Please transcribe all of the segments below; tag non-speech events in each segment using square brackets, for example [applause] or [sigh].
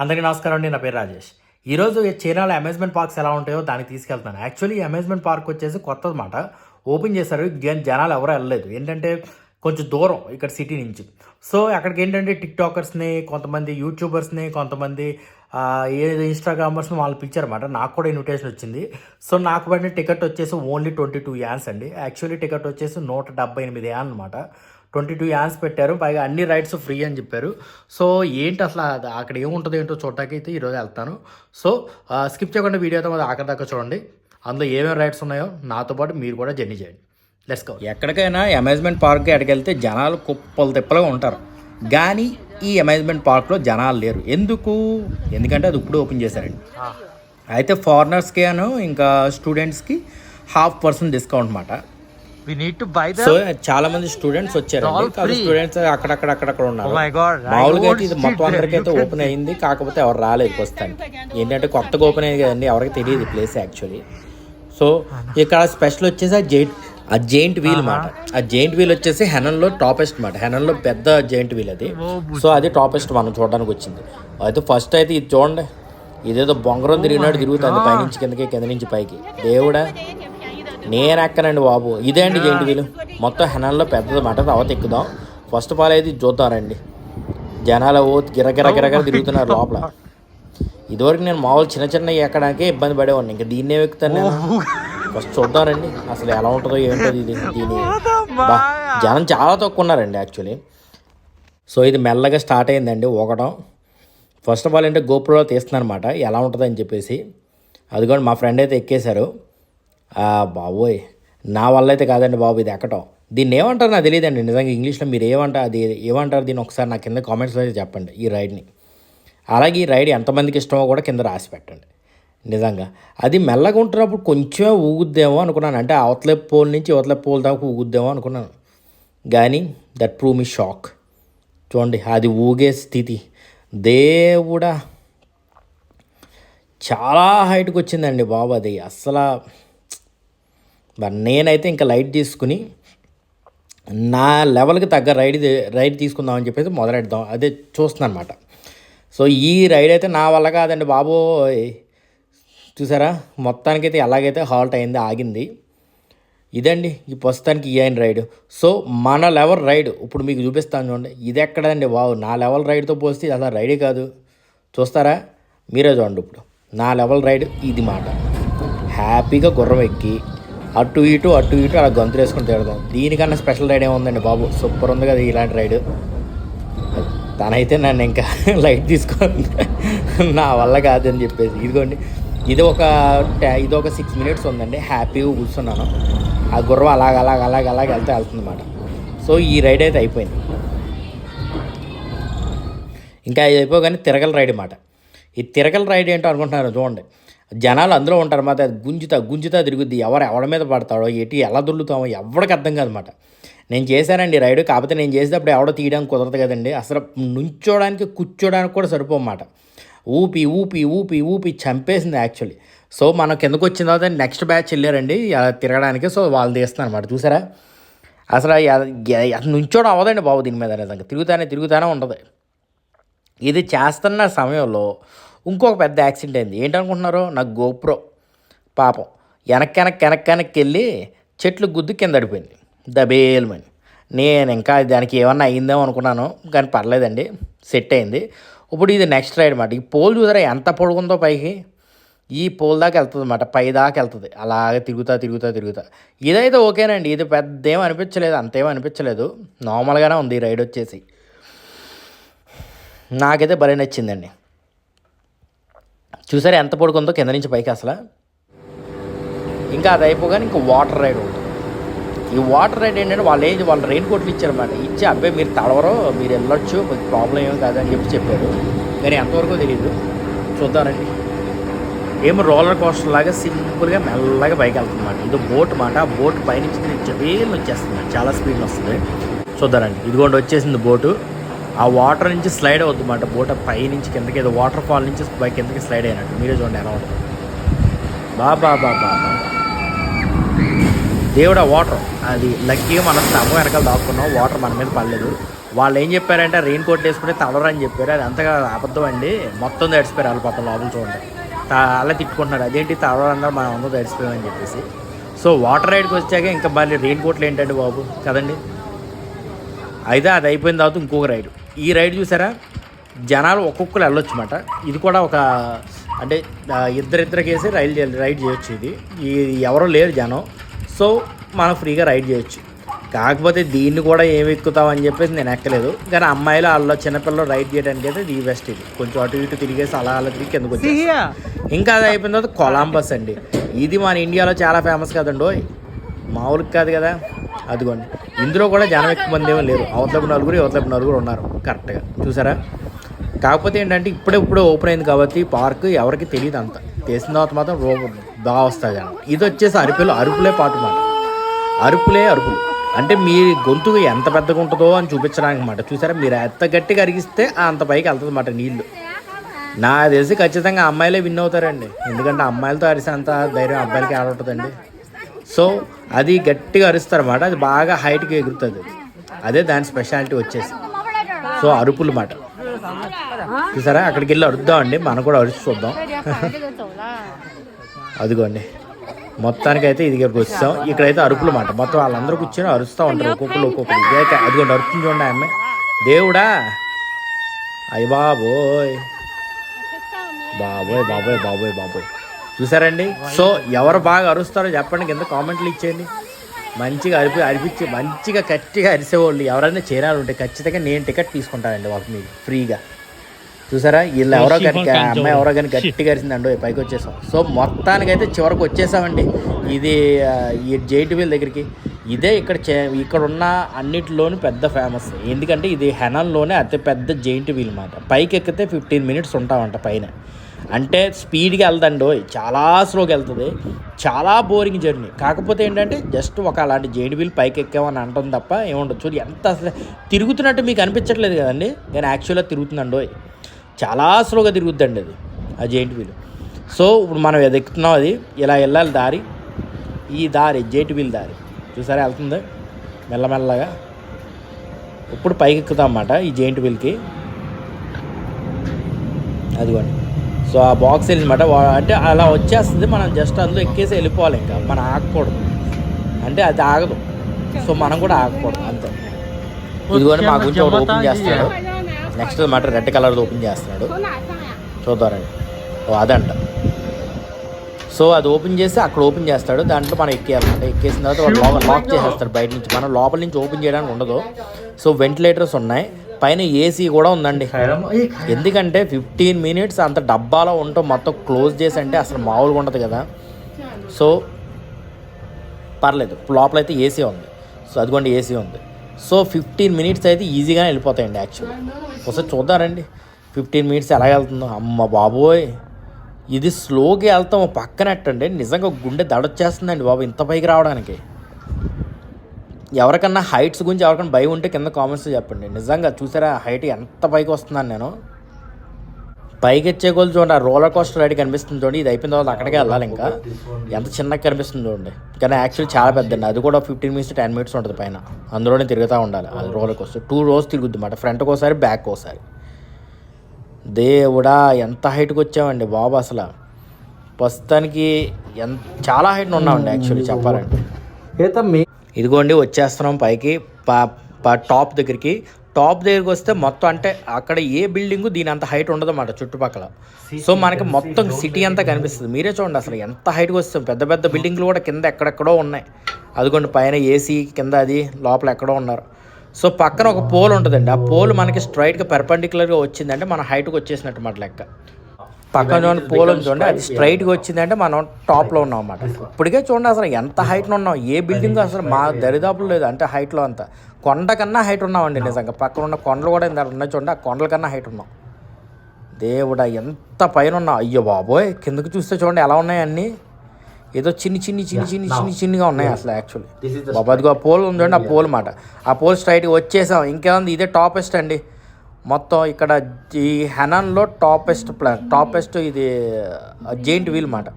అందరికీ నమస్కారం అండి నా పేరు రాజేష్. ఈరోజు చైనాలో అమ్యూజ్మెంట్ పార్క్స్ ఎలా ఉంటాయో దానికి తీసుకెళ్తాను యాక్చువల్లీ అమ్యూజ్మెంట్ పార్క్ వచ్చేసి కొత్తది మాట ఓపెన్ చేశారు జనాలు ఎవరు వెళ్ళలేదు. ఏంటంటే కొంచెం దూరం ఇక్కడ సిటీ నుంచి. సో అక్కడికి ఏంటంటే టిక్ టాకర్స్ని కొంతమంది యూట్యూబర్స్ని కొంతమంది ఏదో ఇన్స్టాగ్రామర్స్ని వాళ్ళు పిలిచారన్నమాట. నాకు కూడా ఇన్విటేషన్ వచ్చింది. సో నాకు పడిన టికెట్ వచ్చేసి ఓన్లీ ట్వంటీ టూ యాన్స్ అండి. యాక్చువల్లీ టికెట్ వచ్చేసి నూట డెబ్బై ఎనిమిది యాన్ అనమాట ట్వంటీ టూ యాన్స్ పెట్టారు. పైగా అన్ని రైడ్స్ ఫ్రీ అని చెప్పారు. సో ఏంటి అసలు అక్కడ ఏముంటుందో ఏంటో చూడటానికి అయితే ఈరోజు వెళ్తాను. సో స్కిప్ చేయకుండా వీడియో అయితే మాది ఆఖరి దాకా చూడండి. అందులో ఏమేమి రైడ్స్ ఉన్నాయో నాతో పాటు మీరు కూడా జర్నీ చేయండి. లెట్స్ గో ఎక్కడికైనా అమ్యూజ్మెంట్ పార్క్కి ఎక్కడికెళ్తే జనాలు కుప్పలు తిప్పలుగా ఉంటారు. కానీ ఈ అమ్యూజ్మెంట్ పార్క్లో జనాలు లేరు. ఎందుకు? ఎందుకంటే అది ఇప్పుడు ఓపెన్ చేశారండి. అయితే ఫారినర్స్కి అను ఇంకా స్టూడెంట్స్కి హాఫ్ పర్సెంట్ డిస్కౌంట్ అన్నమాట. సో చాలా మంది స్టూడెంట్స్ వచ్చారు. స్టూడెంట్స్ అక్కడక్కడ అక్కడక్కడ ఉన్నారు. Oh మామూలుగా అయితే ఇది మొత్తం You can ఓపెన్ అయింది కాకపోతే ఎవరు రాలేదు ప్రస్తుతానికి ఏంటంటే కొత్తగా ఓపెన్ అయింది కదండి ఎవరికి తెలియదు ప్లేస్ యాక్చువల్లీ సో ఇక్కడ స్పెషల్ వచ్చేసి ఆ జైంట్ ఆ జైంట్ వీల్ మాట. ఆ జైంట్ వీల్ వచ్చేసి హెనన్లో టాపెస్ట్ మాట. హెనన్లో పెద్ద జైంట్ వీల్ అది. సో అది టాపెస్ట్ మనం చూడడానికి వచ్చింది. అయితే ఫస్ట్ అయితే ఇది చూడండి ఇదేదో బొంగరం తిరిగినట్టు తిరుగుతుంది పైనుంచి కిందకి కింద నుంచి పైకి. దేవుడా నేను ఎక్కనండి బాబు? ఇదే అండి జైంట్ వీలు మొత్తం హెనల్లో పెద్దది మాట తర్వాత ఎక్కుదాం. ఫస్ట్ ఆఫ్ ఆల్ అయితే ఇది చూద్దామండి. జనాలు ఓ గిరగిర గిరగిర తిరుగుతున్నారు లోపల. ఇదివరకు నేను మామూలు చిన్న చిన్న ఎక్కడానికే ఇబ్బంది పడేవాడిని. ఇంకా దీన్నే ఎక్కుతాను నేను. ఫస్ట్ చూద్దామండి. అసలు ఎలా ఉంటుందో ఏంటో ఇది దీని జనం చాలా తక్కువ ఉన్నారండి యాక్చువల్లీ సో ఇది మెల్లగా స్టార్ట్ అయిందండి ఊగడం ఫస్ట్ ఆఫ్ ఆల్ అంటే గోప్రోలో తీస్తున్నాను అనమాట ఎలా ఉంటుందని చెప్పేసి. అది కూడా మా ఫ్రెండ్ అయితే ఎక్కేశారు. బాబోయ్. నా వల్ల అయితే కాదండి బాబు ఇది ఎక్కటం. దీన్ని ఏమంటారు నాకు తెలియదండి. నిజంగా ఇంగ్లీష్లో మీరు ఏమంటారు అది ఏమంటారు దీన్ని ఒకసారి నా కింద కామెంట్స్లో అయితే చెప్పండి ఈ రైడ్ని. అలాగే ఈ రైడ్ ఎంతమందికి ఇష్టమో కూడా కింద రాసి పెట్టండి. నిజంగా. అది మెల్లగా ఉంటున్నప్పుడు కొంచెమే ఊగుద్దేమో అనుకున్నాను. అంటే అవతల పోల్ నుంచి అవతల పోల్ దాకా ఊగుద్దేమో అనుకున్నాను. కానీ దట్ ప్రూ మీ షాక్. చూడండి అది ఊగే స్థితి. దేవుడా. చాలా హైట్కి వచ్చిందండి బాబు అది. అస్సలు మరి నేనైతే ఇంకా లైట్ తీసుకుని నా లెవెల్కి తగ్గ రైడ్ రైడ్ తీసుకుందామని చెప్పేసి మొదలెడదాం. అదే చూస్తున్నాను అనమాట సో ఈ రైడ్ అయితే నా వల్ల కాదండి బాబు. చూసారా? మొత్తానికైతే ఎలాగైతే హాల్ట్ అయింది ఆగింది. ఇదండి ఈ ప్రస్తుతానికి ఈ అయిన రైడ్. సో మన లెవెల్ రైడ్ ఇప్పుడు మీకు చూపిస్తాను చూడండి. ఇది ఎక్కడండి బాబు? నా లెవెల్ రైడ్తో పోస్తే అసలు రైడే కాదు. చూస్తారా? మీరే చూడండి ఇప్పుడు. నా లెవెల్ రైడ్ ఇది మాట. హ్యాపీగా గుర్రం ఎక్కి అటు ఇటు అటు ఇటు అలా గంతులు వేసుకుని తిడదాం. దీనికన్నా స్పెషల్ రైడ్ ఏముందండి బాబు? సూపర్ ఉంది కదా ఇలాంటి రైడ్ తనైతే నన్ను ఇంకా [laughs] లైట్ తీసుకొని నా వల్ల కాదని చెప్పేసి. ఇదిగోండి ఇది ఒక ఇది ఒక సిక్స్ మినిట్స్ ఉందండి. హ్యాపీగా కూర్చున్నాను. ఆ గుర్రం అలాగ అలాగ అలాగ అలాగ వెళ్తే వెళ్తుందన్నమాట. సో ఈ రైడ్ అయితే అయిపోయింది. ఇంకా ఇది అయిపోగానే తిరగల రైడ్ మాట. ఈ తిరగల రైడ్ ఏంటో అనుకుంటున్నారు చూడండి. జనాలు అందులో ఉంటారు మాట అది గుంజుతా గుంజుతా తిరుగుద్ది. ఎవరు ఎవరి మీద పడతాడో ఎటు ఎలా దొల్లుతామో ఎవరికి అర్థం కాదన్నమాట. నేను చేశానండి రైడ్ కాకపోతే నేను చేసేటప్పుడు ఎవడో తీయడానికి కుదరదు కదండి. అసలు నుంచోడానికి కూర్చోడానికి కూడా సరిపోమాట ఊపి ఊపి ఊపి ఊపి చంపేసింది యాక్చువల్లీ సో మనం కిందకు వచ్చిన తర్వాత నెక్స్ట్ బ్యాచ్ వెళ్ళారండి. తిరగడానికి సో వాళ్ళు తీస్తున్నారు అనమాట చూసారా? అసలు ఎ- అసలు నుంచోడం అవ్వదండి బాబు దీని మీద నిజంగా. తిరుగుతానే తిరుగుతానే ఉంటుంది. ఇది చేస్తున్న సమయంలో ఇంకొక పెద్ద యాక్సిడెంట్ అయింది. ఏంటనుకుంటున్నారు? నాకు గోప్రో. పాపం. వెనక్కి వెనక్కి వెనక్కి వెనక్కి వెళ్ళి చెట్లు గుద్దు కింద అడిపోయింది దబేల్మని నేను ఇంకా దానికి ఏమన్నా అయిందేమో అనుకున్నాను కానీ పర్లేదండి. సెట్ అయింది. ఇప్పుడు ఇది నెక్స్ట్ రైడ్ అనమాట ఈ పోల్ చూసారా? ఎంత పొడుగుందో పైకి. ఈ పోల్ దాకా వెళ్తుంది అనమాట పై దాకా వెళ్తుంది. అలాగే తిరుగుతా తిరుగుతా తిరుగుతా. ఇదైతే ఓకేనండి. ఇది పెద్ద ఏం అనిపించలేదు అంతేం అనిపించలేదు. నార్మల్గానే ఉంది ఈ రైడ్ వచ్చేసి. నాకైతే భలే నచ్చిందండి. చూసారా ఎంత పడుకుందో కింద నుంచి పైకి అసలు? ఇంకా అది అయిపోగానే ఇంకా వాటర్ రైడ్ ఉంటుంది ఈ వాటర్ రైడ్ ఏంటంటే వాళ్ళు ఏం వాళ్ళు రెయిన్ కోట్లు ఇచ్చారన్నమాట. ఇచ్చి అబ్బాయి మీరు తడవరో మీరు వెళ్ళొచ్చు మీకు ప్రాబ్లం ఏం కాదని చెప్పి చెప్పారు. కానీ ఎంతవరకు తెలియదు చూద్దానండి ఏమో రోలర్ కోస్టర్ లాగా సింపుల్గా మెల్లగా పైకి వెళ్తుందన్నమాట. ఇది బోట్ మాట ఆ బోట్ పైనుంచి వేలు వచ్చేస్తుంది చాలా స్పీడ్ వస్తుంది. చూద్దానండి ఇదిగోండి వచ్చేసింది బోటు ఆ వాటర్ నుంచి స్లైడ్ అవుతుంది అన్నమాట. బోట పై నుంచి కిందకి ఏదో వాటర్ ఫాల్ నుంచి పై కిందకి స్లైడ్ అయినట్టు. మీరే చూడండి ఎలా ఉంటుంది బా బా బా బా దేవుడా వాటర్. అది లక్కీగా మనం స్టవ్ వెనకాల దాక్కున్నాం వాటర్ మన మీద పడలేదు. వాళ్ళు ఏం చెప్పారంటే రెయిన్ కోట్ వేసుకుని తలరు అని చెప్పారు. అది అంతగా అబద్ధం అండి. మొత్తం తడిసిపోయారు వాళ్ళ పాపం లోపల చూడండి. తా- అలా తిట్టుకుంటున్నారు. అదేంటి? తలరు అందరూ మనం అందరూ తడిసిపోయామని చెప్పేసి. సో వాటర్ రైడ్కి వచ్చాక ఇంకా మళ్ళీ రెయిన్ కోట్లు ఏంటండి బాబు? కదండి. అయితే అది అయిపోయిన తర్వాత ఇంకొక రైడు. ఈ రైడ్ చూసారా? జనాలు ఒక్కొక్కరు వెళ్ళొచ్చు అన్నమాట. ఇది కూడా ఒక అంటే ఇద్దరిద్దరికి వేసి రైడ్ చే- రైడ్ చేయొచ్చు ఇది. ఈ ఎవరో లేరు జనం. సో మనం ఫ్రీగా రైడ్ చేయొచ్చు. కాకపోతే దీన్ని కూడా ఏమి ఎక్కుతామని చెప్పేసి నేను ఎక్కలేదు. కానీ అమ్మాయిలు వాళ్ళు చిన్నపిల్లలు రైడ్ చేయడానికి అయితే ఇది బెస్ట్ ఇది. కొంచెం అటు ఇటు తిరిగేసి అలా అలా తిరిగి కిందకు. ఇంకా అది అయిపోయిన తర్వాత కొలంబస్ అండి. ఇది మన ఇండియాలో చాలా ఫేమస్ కదండి మామూలుగా కాదు కదా. అదిగోండి. ఇందులో కూడా జనం ఎక్కువ మంది ఏమో లేరు. అవతలకు నలుగురు అవతలకు నలుగురు ఉన్నారు. కరెక్ట్గా చూసారా? కాకపోతే ఏంటంటే ఇప్పుడే ఇప్పుడే ఓపెన్ అయింది కాబట్టి పార్క్ ఎవరికి తెలియదు అంత. తెలిసిన తర్వాత మాత్రం రోగం బాగా వస్తుంది జనం. ఇది వచ్చేసి అరుపులు అరుపులే పాటు మాట. అరుపులే అరుపులు. అంటే మీ గొంతు ఎంత పెద్దగా ఉంటుందో అని చూపించడానికి అన్నమాట చూసారా? మీరు ఎంత గట్టిగా అరిగిస్తే అంత పైకి వెళ్తుంది అన్నమాట నీళ్ళు నా తెలిసి ఖచ్చితంగా అమ్మాయిలే విన్ అవుతారండి. ఎందుకంటే అమ్మాయిలతో అరిసేంత ధైర్యం అబ్బాయిలకి ఆడుంటుందండి సో అది గట్టిగా అరుస్తారన్నమాట అది బాగా హైట్కి ఎగురుతుంది. అదే దాని స్పెషాలిటీ వచ్చేసి. సో అరుపులు మాట. చూసారా? అక్కడికి వెళ్ళి అరుద్దామండి. మనం కూడా అరుచు చూద్దాం. అదిగోండి. మొత్తానికైతే ఇది దగ్గరకు వచ్చాం. ఇక్కడైతే అరుపులు మాట. మొత్తం వాళ్ళందరూ కూర్చొని అరుస్తూ ఉంటారు ఒక్కొక్కరు ఒక్కొక్కరు. ఇదైతే అదిగోండి అరుపులు చూడండి ఆమె దేవుడా! అయ్ బాబోయ్. బాబోయ్ బాబోయ్ బాబోయ్ బాబోయ్. చూసారండి? సో ఎవరు బాగా అరుస్తారో చెప్పండి కింద కామెంట్లు ఇచ్చేయండి. మంచిగా అరిపి అరిపించి మంచిగా గట్టిగా అరిసేవాళ్ళు ఎవరైనా చేరాలి ఉంటే ఖచ్చితంగా నేను టికెట్ తీసుకుంటానండి వాళ్ళకి మీకు ఫ్రీగా. చూసారా? వీళ్ళు ఎవరో కనుక అమ్మాయి ఎవరో కానీ గట్టిగా అరిసిందండి పైకి వచ్చేసాం. సో మొత్తానికైతే చివరికి వచ్చేసామండి. ఇది ఈ జైట్ వీల్ దగ్గరికి. ఇదే ఇక్కడ చే- ఇక్కడ ఉన్న అన్నిటిలోనూ పెద్ద ఫేమస్. ఎందుకంటే ఇది హెనల్లోనే అతి పెద్ద జైంట్ వీల్ అన్నమాట పైకి ఎక్కితే ఫిఫ్టీన్ మినిట్స్ ఉంటామంట పైన. అంటే స్పీడ్గా వెళ్దండి ఓయ్ చాలా స్లోగా వెళ్తుంది. చాలా బోరింగ్ జర్నీ. కాకపోతే ఏంటంటే జస్ట్ ఒక అలాంటి జైంట్ వీల్ పైకి ఎక్కామని అంటుంది తప్ప ఏముండదు చూడు ఎంత అసలు తిరుగుతున్నట్టు మీకు అనిపించట్లేదు కదండి? నేను యాక్చువల్గా తిరుగుతుందండి ఓయ్. చాలా స్లోగా తిరుగుద్దండి అది ఆ జైంట్ వీల్. సో ఇప్పుడు మనం ఎదుగుతున్నాం ఎక్కుతున్నాం అది ఇలా వెళ్ళాలి దారి. ఈ దారి జైంట్ వీల్ దారి. చూసారా వెళ్తుంది? మెల్లమెల్లగా. ఇప్పుడు పైకి ఎక్కుతాం అన్నమాట ఈ జైంట్ వీల్కి. అదిగోండి. సో ఆ బాక్స్ వెళ్ళినమాట. అంటే అలా వచ్చేస్తుంది. మనం జస్ట్ అందులో ఎక్కేసి వెళ్ళిపోవాలి ఇంకా. మనం ఆగకూడదు. అంటే అది ఆగదు. సో మనం కూడా ఆగకూడదు. అంతే. ఇదిగోని మా గురించి ఒకటి ఓపెన్ చేస్తాడు. నెక్స్ట్ అనమాట రెడ్ కలర్ ఓపెన్ చేస్తున్నాడు. చూద్దాం ఓ అదంట. సో అది ఓపెన్ చేసి అక్కడ ఓపెన్ చేస్తాడు. దాంట్లో మనం ఎక్కేయాలన్నమాట. ఎక్కేసిన తర్వాత వాళ్ళు లోపల లాక్ చేసేస్తారు బయట నుంచి. మనం లోపల నుంచి ఓపెన్ చేయడానికి ఉండదు. సో వెంటిలేటర్స్ ఉన్నాయి. పైన ఏసీ కూడా ఉందండి. ఎందుకంటే ఫిఫ్టీన్ మినిట్స్ అంత డబ్బాలో ఉంటూ మొత్తం క్లోజ్ చేసి అంటే అసలు మామూలుగా ఉండదు కదా. సో పర్లేదు. లోపల అయితే ఏసీ ఉంది. సో అదిగోండి ఏసీ ఉంది. సో ఫిఫ్టీన్ మినిట్స్ అయితే ఈజీగానే వెళ్ళిపోతాయండి యాక్చువల్లీ ఒకసారి చూద్దారండి. ఫిఫ్టీన్ మినిట్స్ ఎలా వెళ్తుందో. అమ్మ బాబోయ్. ఇది స్లోగా వెళ్తాం. పక్కనట్టండి నిజంగా గుండె దడొచ్చేస్తుందండి బాబు ఇంత పైకి రావడానికి. ఎవరికన్నా హైట్స్ గురించి ఎవరికైనా భయం ఉంటే కింద కామెంట్స్ చెప్పండి. నిజంగా చూసారా హైట్ ఎంత పైకి వస్తున్నాను నేను? పైకి వచ్చే కొలు చూడండి ఆ రోలర్ కోస్టర్ రైడ్ కనిపిస్తుంది చూడండి. ఇది అయిపోయిన తర్వాత అక్కడికే వెళ్ళాలి ఇంకా. ఎంత చిన్నగా కనిపిస్తుంది చూడండి. కానీ యాక్చువల్లీ చాలా పెద్దండి అది కూడా ఫిఫ్టీన్ మినిట్స్ టెన్ మినిట్స్ ఉంటుంది పైన. అందులోనే తిరుగుతూ ఉండాలి. అది రోలర్ కోస్టర్ టూ రోజు తిరుగుద్ది అన్నమాట. ఫ్రంట్కి ఒకసారి బ్యాక్ ఒకసారి. దేవుడా ఎంత హైట్కి వచ్చామండి బాబు అసలు. ప్రస్తుతానికి ఎంత చాలా హైట్ ఉన్నామండి యాక్చువల్లీ చెప్పాలంటే. ఇదిగోండి వచ్చేస్తున్నాం పైకి. పా టాప్ దగ్గరికి. టాప్ దగ్గరికి వస్తే మొత్తం అంటే అక్కడ ఏ బిల్డింగ్ దీని అంత హైట్ ఉండదు అన్నమాట చుట్టుపక్కల సో మనకి మొత్తం సిటీ అంతా కనిపిస్తుంది. మీరే చూడండి అసలు ఎంత హైట్కి వస్తాం పెద్ద పెద్ద బిల్డింగ్లు కూడా కింద ఎక్కడెక్కడో ఉన్నాయి. అదిగోండి పైన ఏసీ కింద అది లోపల ఎక్కడో ఉన్నారు. సో పక్కన ఒక పోల్ ఉంటుందండి. ఆ పోల్ మనకి స్ట్రైట్గా పెర్పెండిక్యులర్గా వచ్చిందంటే మన హైట్కి వచ్చేసినట్టు మాట లెక్క. పక్కన చూడండి పోల్ ఉంది చూడండి అది స్ట్రైట్గా వచ్చిందంటే మనం టాప్లో ఉన్నాం అన్నమాట. ఇప్పటికే చూడండి అసలు ఎంత హైట్లో ఉన్నాం ఏ బిల్డింగ్ అసలు మా దరిదాపులు లేదు అంటే హైట్లో అంత. కొండ కన్నా హైట్ ఉన్నామండి నిజంగా. పక్కన ఉన్న కొండలు కూడా ఇంత ఉన్నాయి చూడండి ఆ కొండల కన్నా హైట్ ఉన్నాం. దేవుడా ఎంత పైన ఉన్నాం. అయ్యో బాబోయ్ కిందకి చూస్తే చూడండి ఎలా ఉన్నాయి అన్నీ. ఏదో చిన్ని చిన్ని చిన్ని చిన్ని చిన్ని చిన్నిగా ఉన్నాయి అసలు యాక్చువల్లీ బాబా అదిగో ఆ పోల్ ఉంది ఆ పోల్ మాట. ఆ పోల్ స్ట్రైట్గా వచ్చేసాం. ఇంకేముంది? ఇదే టాపెస్ట్ అండి. మొత్తం ఇక్కడ ఈ హెనాన్లో టాపెస్ట్ ప్లాన్. టాపెస్ట్ ఇది జెయింట్ వీల్ మాట.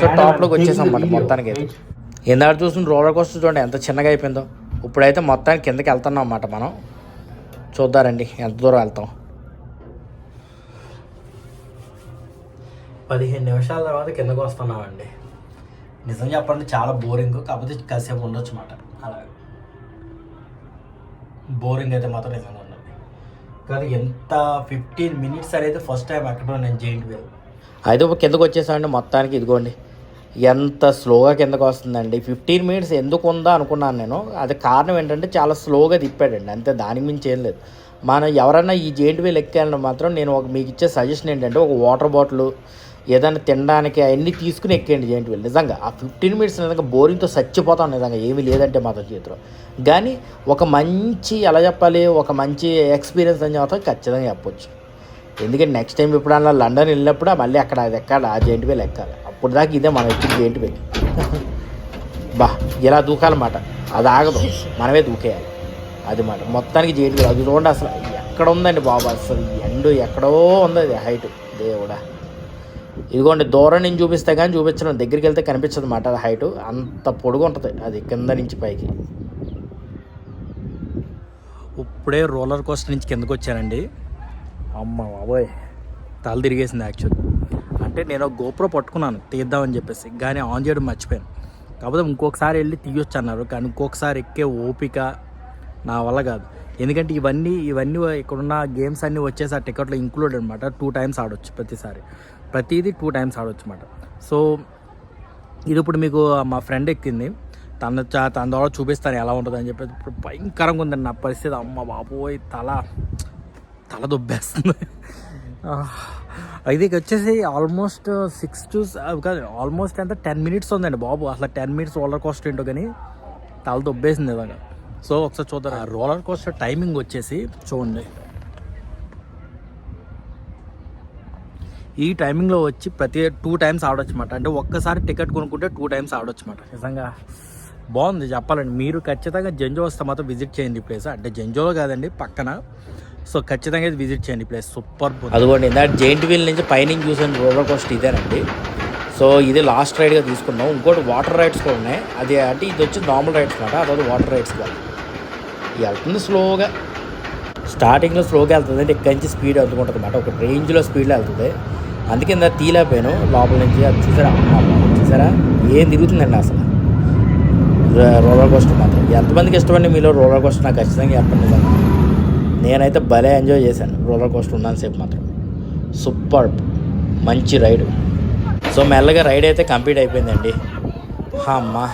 సో టాప్లోకి వచ్చేసాం అన్నమాట మొత్తానికి అయితే ఇందాక చూసిన రోలర్ కోస్టర్ చూడండి ఎంత చిన్నగా అయిపోయిందో. ఇప్పుడైతే మొత్తానికి కిందకి వెళ్తున్నాం అన్నమాట మనం. చూద్దారండి ఎంత దూరం వెళ్తాం. పదిహేను నిమిషాల తర్వాత కిందకు వస్తున్నామండి. నిజం చెప్పండి చాలా బోరింగ్ కాకపోతే కాసేపు ఉండొచ్చు మాట అలాగే. బోరింగ్ అయితే మాత్రం నిజంగా కానీ ఎంత ఫిఫ్టీన్ మినిట్స్ అనేది ఫస్ట్ టైం అక్కడ నేను జైంట్ వేవ్ అయితే ఒక కిందకు వచ్చేసామండి మొత్తానికి ఇదిగోండి. ఎంత స్లోగా కిందకు వస్తుందండి. ఫిఫ్టీన్ మినిట్స్ ఎందుకు ఉందా అనుకున్నాను నేను. అది కారణం ఏంటంటే చాలా స్లోగా తిప్పాడండి. అంతే దానికి మించి ఏం లేదు. మనం ఎవరైనా ఈ జెయింట్ వేల్ ఎక్కాలంటే మాత్రం నేను ఒక మీకు ఇచ్చే సజెషన్ ఏంటంటే ఒక వాటర్ బాటిల్ ఏదైనా తినడానికి అవన్నీ తీసుకుని ఎక్కేయండి జాయింట్ వీల్ నిజంగా ఆ ఫిఫ్టీన్ మినిట్స్ నిజంగా బోరింగ్తో చచ్చిపోతాం నిజంగా ఏమీ లేదంటే మాతో చేతిలో. కానీ ఒక మంచి ఎలా చెప్పాలి ఒక మంచి ఎక్స్పీరియన్స్ అని చెప్తా ఖచ్చితంగా చెప్పొచ్చు. ఎందుకంటే నెక్స్ట్ టైం ఎప్పుడన్నా లండన్ వెళ్ళినప్పుడు మళ్ళీ అక్కడ అది ఎక్కాలి ఆ జాయింట్ వీల్ ఎక్కాలి. అప్పుడు దాకా ఇదే మనం ఎక్కిన జాయింట్ వీల్ బా ఇలా దూకాలన్నమాట అది ఆగదు. మనమే దూకేయాలి. అది మాట. మొత్తానికి జైంట్ వీల్ అది చూడండి అసలు ఎక్కడ ఉందండి బాబు అసలు ఎండు ఎక్కడో ఉంది అది హైట్. దేవుడా. ఇదిగోండి దూరం నుంచి చూపిస్తే కానీ చూపించడం దగ్గరికి వెళ్తే కనిపించదు అన్నమాట అది హైట్ అంత పొడుగు ఉంటుంది. అది కింద నుంచి పైకి. ఇప్పుడే రోలర్ కోస్టర్ నుంచి కిందకు వచ్చానండి. అమ్మ బాబోయ్. తల తిరిగేసింది యాక్చువల్ అంటే నేను గోప్రో పట్టుకున్నాను. తీద్దామని చెప్పేసి. కానీ ఆన్ చేయడం మర్చిపోయాను. కాకపోతే ఇంకొకసారి వెళ్ళి తీయొచ్చు అన్నారు కానీ ఇంకొకసారి ఎక్కే ఓపిక నా వల్ల కాదు. ఎందుకంటే ఇవన్నీ ఇవన్నీ ఇక్కడున్న గేమ్స్ అన్నీ వచ్చేసి ఆ టికెట్లో ఇంక్లూడ్ అనమాట టూ టైమ్స్ ఆడొచ్చు ప్రతిసారి. ప్రతిదీ టూ టైమ్స్ ఆడవచ్చు అనమాట సో ఇది ఇప్పుడు మీకు మా ఫ్రెండ్ ఎక్కింది. తన చ- తన ద్వారా చూపిస్తాను ఎలా ఉంటుంది అని చెప్పేసి ఇప్పుడు భయంకరంగా ఉందండి నా పరిస్థితి. అమ్మ బాబోయ్ తల తల దొబ్బేస్తుంది. ఇది వచ్చేసి ఆల్మోస్ట్ సిక్స్ టు కాదు ఆల్మోస్ట్ ఎంత? టెన్ మినిట్స్ ఉందండి బాబు. అసలు టెన్ మినిట్స్ రోలర్ కోస్టర్ ఏంటో కానీ తల దొబ్బేసింది ఇలాగా. సో ఒకసారి చూద్దాం. రోలర్ కోస్టర్ టైమింగ్ వచ్చేసి చూడండి. ఈ టైమింగ్లో వచ్చి ప్రతి టూ టైమ్స్ ఆడొచ్చు అనమాట అంటే ఒక్కసారి టికెట్ కొనుక్కుంటే టూ టైమ్స్ ఆడొచ్చు అనమాట నిజంగా బాగుంది చెప్పాలండి. మీరు ఖచ్చితంగా జంజో వస్తే మాత్రం విజిట్ చేయండి ప్లేస్ అంటే జంజోలో కాదండి పక్కన. సో ఖచ్చితంగా ఇది విజిట్ చేయండి ప్లేస్ సూపర్ అదిగోండి ఇందాక జైంట్ వీల్ నుంచి పైనుంచి చూసిన రోలర్ కోస్ట్ ఇదేనండి. సో ఇది లాస్ట్ రైడ్గా తీసుకున్నాం. ఇంకోటి వాటర్ రైడ్స్ కూడా ఉన్నాయి. అది అంటే ఇది వచ్చి నార్మల్ రైడ్స్ అనమాట అదొక వాటర్ రైడ్స్ కాదు ఇది వెళ్తుంది స్లోగా స్టార్టింగ్లో స్లోగా వెళ్తుంది అంటే ఇక్కడి నుంచి స్పీడ్ వెళ్తుంటుంది అనమాట ఒక రేంజ్లో స్పీడ్లో వెళ్తుంది. అందుకే ఇందా తీలేకపోయాను లోపల నుంచి అది చూసారా? చూసారా? ఏం తిరుగుతుందండి అసలు? రోలర్ కోస్టర్ మాత్రం. ఎంతమందికి ఇష్టమండి మీలో రోలర్ కోస్టర్? నాకు ఖచ్చితంగా చెప్పండి నిజంగా. నేనైతే భలే ఎంజాయ్ చేశాను రోలర్ కోస్టర్ సేపు మాత్రం. సూపర్ మంచి రైడ్. సో మెల్లగా రైడ్ అయితే కంప్లీట్ అయిపోయిందండి. అమ్మా.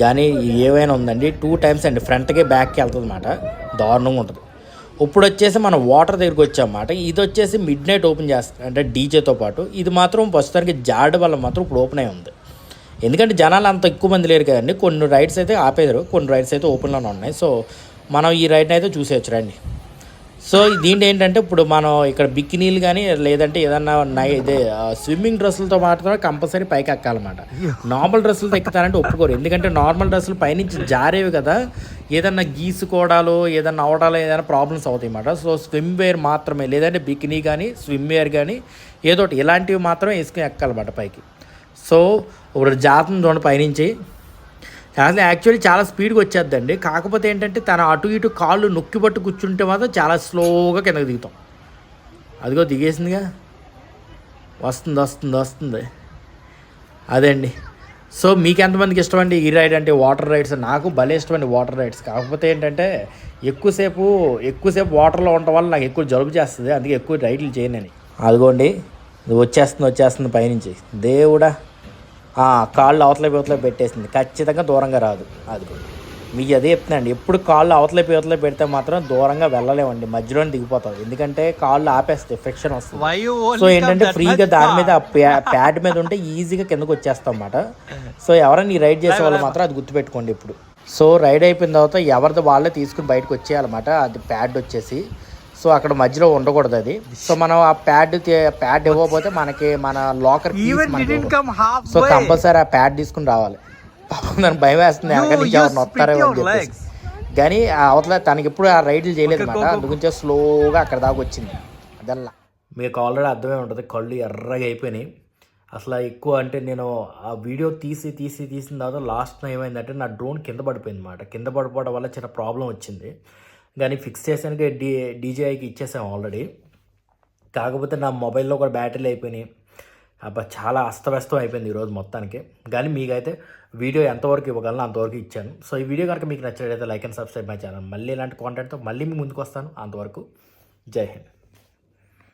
కానీ ఏవైనా ఉందండి? టూ టైమ్స్ అండి ఫ్రంట్కి బ్యాక్కి వెళ్తుంది అనమాట దారుణంగా ఉంటుంది. ఇప్పుడు వచ్చేసి మనం వాటర్ దగ్గరికి వచ్చామాట ఇది వచ్చేసి మిడ్ నైట్ ఓపెన్ చేస్తారు అంటే డీజేతో పాటు. ఇది మాత్రం ప్రస్తుతానికి జాడ్ వల్ల మాత్రం ఇప్పుడు ఓపెన్ అయి ఉంది. ఎందుకంటే జనాలు అంత ఎక్కువ మంది లేరు కదండి. కొన్ని రైడ్స్ అయితే ఆపేదారు కొన్ని రైడ్స్ అయితే ఓపెన్లోనే ఉన్నాయి. సో మనం ఈ రైడ్ని అయితే చూసేయచ్చు. రండి. సో దీంట్లో ఏంటంటే ఇప్పుడు మనం ఇక్కడ బికినీలు కానీ లేదంటే ఏదన్నా నై ఇదే స్విమ్మింగ్ డ్రెస్సులతో మాత్రమే కంపల్సరీ పైకి ఎక్కాలన్నమాట. నార్మల్ డ్రెస్సులతో ఎక్కుతారంటే ఒప్పుకోరు. ఎందుకంటే నార్మల్ డ్రెస్సులు పైనుంచి జారేవి కదా ఏదన్నా గీసుకోవడాలు ఏదన్నా అవడాలు ఏదైనా ప్రాబ్లమ్స్ అవుతాయి అన్నమాట సో స్విమ్ వేర్ మాత్రమే లేదంటే బికినీ కానీ స్విమ్ వేర్ కానీ ఏదో ఒకటి ఇలాంటివి మాత్రమే వేసుకుని ఎక్కాలన్నమాట పైకి. సో ఇప్పుడు జాతం చూడండి పైనుంచి అసలు యాక్చువల్లీ చాలా స్పీడ్గా వచ్చేద్దండి. కాకపోతే ఏంటంటే తన అటు ఇటు కాళ్ళు నొక్కి పట్టు కూర్చుంటే మాత్రం చాలా స్లోగా కిందకి దిగుతాం. అదిగో దిగేసిందిగా. వస్తుంది వస్తుంది వస్తుంది. అదే అండి సో మీకు ఎంతమందికి ఇష్టమండి ఈ రైడ్ అంటే వాటర్ రైడ్స్ నాకు భలే ఇష్టమండి వాటర్ రైడ్స్ కాకపోతే ఏంటంటే ఎక్కువసేపు ఎక్కువసేపు వాటర్లో ఉండటం వల్ల నాకు ఎక్కువ జలుబు చేస్తుంది. అందుకే ఎక్కువ రైడ్లు చేయనని అదిగోండి. వచ్చేస్తుంది వచ్చేస్తుంది పైనుంచి. దేవుడా. కాళ్ళు అవతల అవతల పెట్టేసింది. ఖచ్చితంగా దూరంగా రాదు. అది మీకు అదే చెప్తున్నాండి ఎప్పుడు కాళ్ళు అవతల అవతల పెడితే మాత్రం దూరంగా వెళ్ళలేమండి. మధ్యలోనే దిగిపోతాం. ఎందుకంటే కాళ్ళు ఆపేస్తాయి. ఫ్రిక్షన్ వస్తుంది. సో ఏంటంటే ఫ్రీగా దాని? మీద ప్యాడ్ మీద ఉంటే ఈజీగా కిందకు వచ్చేస్తాం అన్నమాట సో ఎవరైనా ఈ రైడ్ చేసే వాళ్ళు మాత్రం అది గుర్తుపెట్టుకోండి ఇప్పుడు. సో రైడ్ అయిపోయిన తర్వాత ఎవరిది వాళ్ళే తీసుకుని బయటకు వచ్చేయాలన్నమాట. అది ప్యాడ్ వచ్చేసి. సో అక్కడ మధ్యలో ఉండకూడదు అది. సో మనం ఆ ప్యాడ్ ప్యాడ్ ఇవ్వకపోతే మనకి మన లాకర్. సో కంపల్సరీ ఆ ప్యాడ్ తీసుకుని రావాలి. పాపం దానికి భయం వేస్తుంది You- వెనక నుంచి you ఎవరిని వస్తారేమో అని చెప్పేసి. కానీ ఆ అవతల తనకి ఎప్పుడు ఆ రైడ్లు చేయలేదు అనమాట అందుగురించే స్లోగా అక్కడ దాకా వచ్చింది. అదల్లా. మీకు ఆల్రెడీ అర్థమే ఉంటుంది కళ్ళు ఎర్రగా అయిపోయినాయి. అసలు ఎక్కువ అంటే నేను ఆ వీడియో తీసి తీసి తీసిన తర్వాత లాస్ట్ ఏమైందంటే నా డ్రోన్ కింద పడిపోయింది అనమాట కింద పడిపోవడం వల్ల చిన్న ప్రాబ్లం వచ్చింది. కానీ ఫిక్స్ చేసానికి డీ డీజేఐకి ఇచ్చేసాం ఆల్రెడీ కాకపోతే నా మొబైల్లో కూడా బ్యాటరీలు అయిపోయినాయి. అబ్బా చాలా అస్తవ్యస్తం అయిపోయింది ఈరోజు మొత్తానికి. కానీ మీకైతే వీడియో ఎంతవరకు ఇవ్వగలను అంతవరకు ఇచ్చాను. సో ఈ వీడియో కనుక మీకు నచ్చినట్లయితే like and subscribe my channel మళ్ళీ ఇలాంటి కాంటెంట్తో మళ్ళీ మీ ముందుకు వస్తాను. అంతవరకు జై హింద్.